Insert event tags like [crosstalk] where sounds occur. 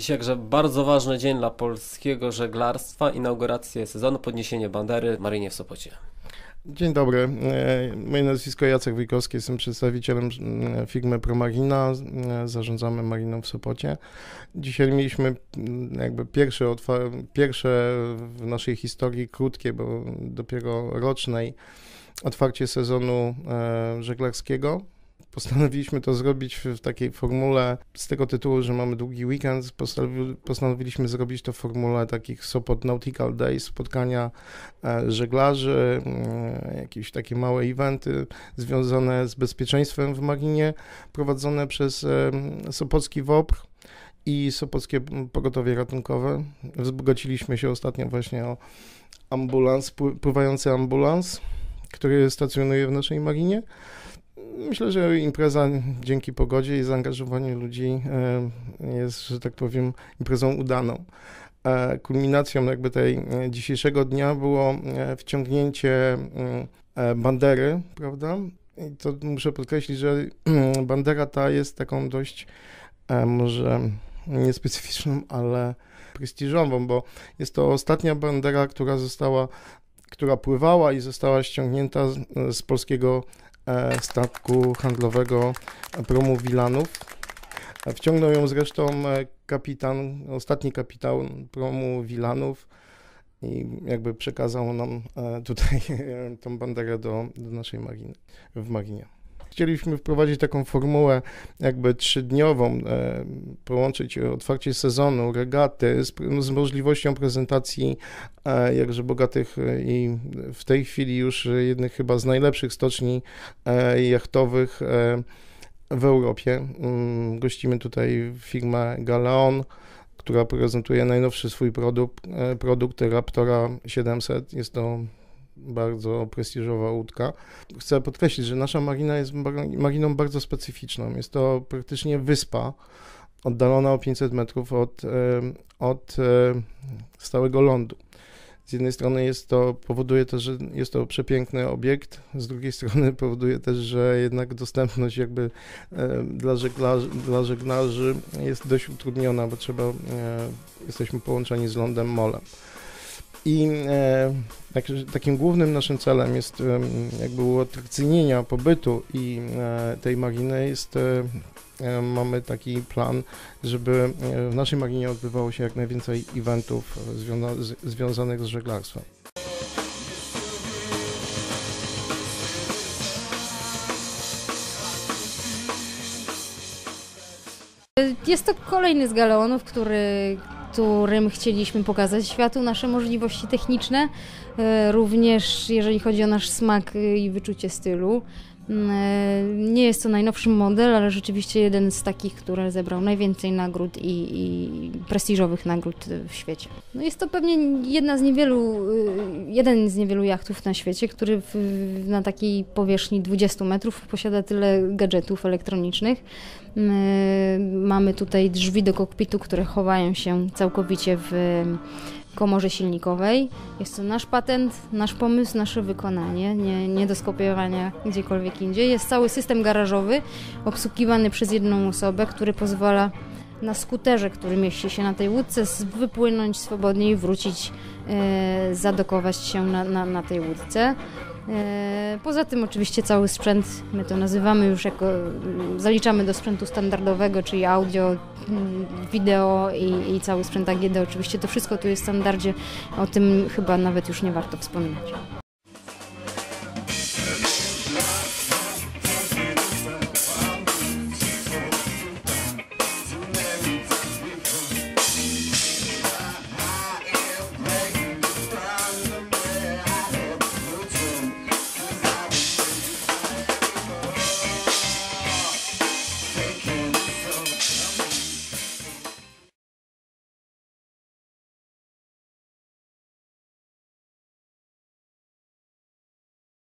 Dzisiaj jakże bardzo ważny dzień dla polskiego żeglarstwa, inaugurację sezonu, podniesienie bandery w Marynie w Sopocie. Dzień dobry. E, moje nazwisko Jacek Wojkowski, jestem przedstawicielem e, firmy Promarina, e, zarządzamy Mariną w Sopocie. Dzisiaj mieliśmy jakby pierwsze, pierwsze w naszej historii krótkie, bo dopiero rocznej otwarcie sezonu żeglarskiego Postanowiliśmy to zrobić w takiej formule z tego tytułu, że mamy długi weekend. Postanowiliśmy zrobić to w formule takich Sopot Nautical Days, spotkania e, żeglarzy, mm, jakieś takie małe eventy związane z bezpieczeństwem w marinie, prowadzone przez e, Sopocki WOPR i Sopockie Pogotowie Ratunkowe. Wzbogaciliśmy się ostatnio właśnie o ambulans, pływający ambulans, który stacjonuje w naszej marinie. Myślę, że impreza dzięki pogodzie i zaangażowaniu ludzi e, jest, że tak powiem, imprezą udaną. E, kulminacją jakby tej e, dzisiejszego dnia było wciągnięcie bandery, prawda? I to muszę podkreślić, że bandera ta jest taką dość może niespecyficzną, ale prestiżową, bo jest to ostatnia bandera, która została, która pływała i została ściągnięta z, z polskiego statku handlowego promu Wilanów. E, wciągnął ją zresztą e, kapitan, ostatni kapitan promu Wilanów i jakby przekazał nam tutaj tą banderę do, do naszej mariny, w marinie. Chcieliśmy wprowadzić taką formułę jakby trzydniową, e, połączyć otwarcie sezonu, regaty z, z możliwością prezentacji e, jakże bogatych e, i w tej chwili już jednych chyba z najlepszych stoczni jachtowych w Europie. Mm, gościmy tutaj firmę Galeon, która prezentuje najnowszy swój produkt, produkt Raptora 700. Jest to bardzo prestiżowa łódka. Chcę podkreślić, że nasza marina jest mariną bardzo specyficzną. Jest to praktycznie wyspa oddalona o 500 metrów od, od stałego lądu. Z jednej strony jest to, powoduje to, że jest to przepiękny obiekt, z drugiej strony [laughs] powoduje też, że jednak dostępność jakby dla żeglarzy, dla żeglarzy jest dość utrudniona, bo trzeba, jesteśmy połączeni z lądem molem. I e, tak, takim głównym naszym celem jest e, jakby uatrakcyjnienia pobytu i e, tej mariny jest mamy taki plan, żeby w naszej marinie odbywało się jak najwięcej eventów związa związanych z żeglarstwem. Jest to kolejny z galeonów, który, którym chcieliśmy pokazać światu nasze możliwości techniczne, e, również jeżeli chodzi o nasz smak i wyczucie stylu. Mm, e, nie jest to najnowszy model, ale rzeczywiście jeden z takich, który zebrał najwięcej nagród i, i prestiżowych nagród w świecie. No jest to pewnie jedna z niewielu, e, jeden z niewielu jachtów na świecie, który w, na takiej powierzchni 20 metrów posiada tyle gadżetów elektronicznych. Mm, mamy tutaj drzwi do kokpitu, które chowają się całkowicie w komorze silnikowej. Jest to nasz patent, nasz pomysł, nasze wykonanie, nie, nie do skopiowania gdziekolwiek indziej. Jest cały system garażowy obsługiwany przez jedną osobę, który pozwala na skuterze, który mieści się na tej łódce, wypłynąć swobodnie i wrócić, e, zadokować się na, na, na tej łódce. E, poza tym oczywiście cały sprzęt, my to nazywamy już jako, zaliczamy do sprzętu standardowego, czyli audio, wideo i, i cały sprzęt AGD. Oczywiście to wszystko tu jest w standardzie, o tym chyba nawet już nie warto wspominać.